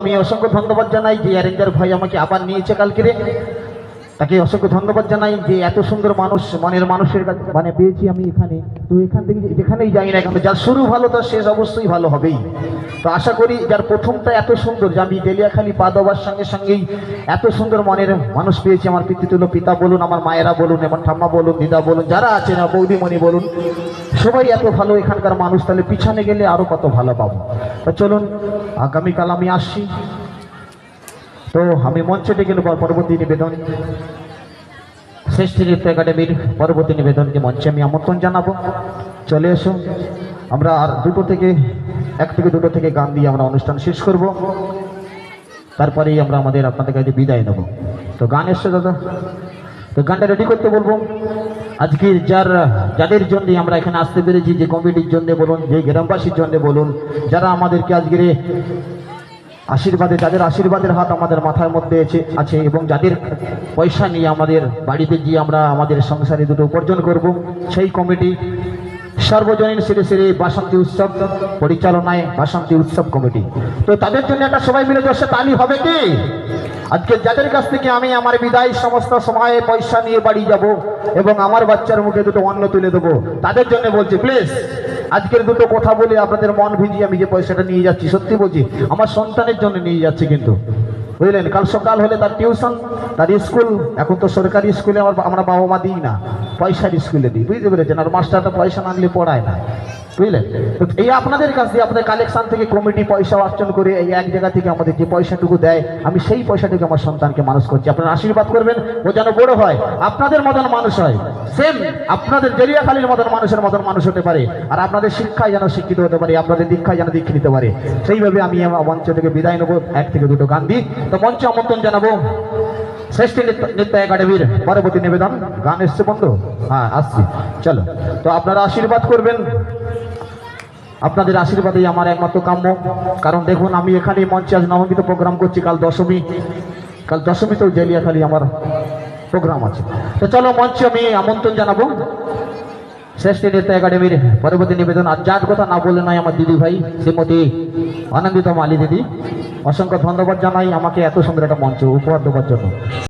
আমি অসংখ্য ধন্যবাদ জানাই যে অ্যারেঞ্জার ভাই আমাকে আবার নিয়েছে কালকে তাকে অসংখ্য ধন্যবাদ জানাই যে এত সুন্দর মানুষ, মনের মানুষের কাছে মানে পেয়েছি আমি এখানে। তো এখান থেকে যেখানেই যাই না কেন, যার শুরু ভালো, তার শেষ অবশ্যই ভালো হবেই। তো আশা করি যার প্রথমটা এত সুন্দর, যে আমি ডেলিয়াখালি পা দেওয়ার সঙ্গে সঙ্গেই এত সুন্দর মনের মানুষ পেয়েছি, আমার পিতৃতুল্য পিতা বলুন, আমার মায়েরা বলুন, আমার ঠাম্মা বলুন, দিদা বলুন, যারা আছেন বৌদিমণি বলুন, সবাই এত ভালো এখানকার মানুষ, তাহলে পিছনে গেলে আরও কত ভালো পাবো। তো চলুন, আগামীকাল আমি আসছি। তো আমি মঞ্চে ডেকে নেব পরবর্তী নিবেদন। শ্রেষ্ঠ নৃত্য একাডেমির পরবর্তী নিবেদনকে মঞ্চে আমি আমন্ত্রণ জানাব। চলে এসো। আমরা আর দুটো থেকে, এক থেকে দুটো থেকে গান দিয়ে আমরা অনুষ্ঠান শেষ করব। তারপরেই আমরা আমাদের আপনাদের কাছে বিদায় নেব। তো গান এসছে দাদা। তো গানটা রেডি করতে বলব। আজকে যার, যাদের জন্য আমরা এখানে আসতে পেরেছি, যে কমিটির জন্য বলুন, যে গ্রামবাসীর জন্য বলুন, যারা আমাদেরকে আজকের আশীর্বাদে, যাদের আশীর্বাদের হাত আমাদের মাথার মধ্যে আছে এবং যাদের পয়সা নিয়ে আমাদের বাড়িতে গিয়ে আমরা আমাদের সংসারে দুটো উপার্জন করব, সেই কমিটি সর্বজনীন শ্রী শ্রী বাসন্তী উৎসব পরিচালনায় বাসন্তী উৎসব কমিটি। তো তাদের জন্য একটা সবাই মিলে বসে তালি হবে কি? আজকে যাদের কাছ থেকে আমি আমার বিদায় সমস্ত সময়ে পয়সা নিয়ে বাড়ি যাব এবং আমার বাচ্চার মুখে দুটো অন্ন তুলে দেবো, তাদের জন্য বলছি প্লিজ আজকের দুটো কথা বলে আপনাদের মন ভিজিয়ে আমি যে পয়সাটা নিয়ে যাচ্ছি, সত্যি বলছি, আমার সন্তানের জন্য নিয়ে যাচ্ছি কিন্তু। বুঝলেন? কাল সকাল হলে তার টিউশন, তার স্কুল, এখন তো সরকারি স্কুলে আমার আমরা বাবা মা দিই না। পয়সার স্কুলে দিই বুঝতে পেরেছেন? আর মাস্টারটা পয়সা না আনলে পড়ায় না, বুঝলেন? এই আপনাদের কাছ আপনাদের কালেকশন থেকে কমিটি পয়সা অর্জন করে এই এক জায়গা থেকে আমাদের যে পয়সাটুকু দেয়, আমি সেই পয়সাটুকু আমার সন্তানকে মানুষ করছি। আপনারা আশীর্বাদ করবেন, ও যেন বড় হয়, আপনাদের মতন মানুষ হয়। সেম আপনাদের জেরিয়াখালীর মতন মানুষের মতন মানুষ হতে পারে, আর আপনাদের শিক্ষায় যেন শিক্ষিত হতে পারে, আপনাদের দীক্ষায় যেন দীক্ষা নিতে পারে। সেইভাবে আমি আমার মঞ্চ থেকে বিদায় নেব। এক থেকে দুটো গান দিই। তো মঞ্চ আমন্ত্রণ জানাব। শ্রেষ্ঠ নৃত্য একাডেমির পরবর্তী নিবেদন। গান এসছে বন্ধু? হ্যাঁ আসছি। চলো। তো আপনারা আশীর্বাদ করবেন। আপনাদের আশীর্বাদেই আমার একমাত্র কাম্য। কারণ দেখুন, আমি এখানে মঞ্চে আজ নবমীতে প্রোগ্রাম করছি। কাল দশমী, কাল দশমীতেও জেলিয়াখালি আমার প্রোগ্রাম আছে। তো চলো, মঞ্চে আমি আমন্ত্রণ জানাব। শ্রেষ্ঠ নৃত্য একাডেমির পরবর্তী নিবেদন। আর যার কথা না বলে নাই আমার দিদি ভাই, শ্রীমতী আনন্দিত মালি দিদি। অসংখ্য ধন্যবাদ জানাই আমাকে এত সুন্দর একটা মঞ্চ উপহার দেওয়ার জন্য।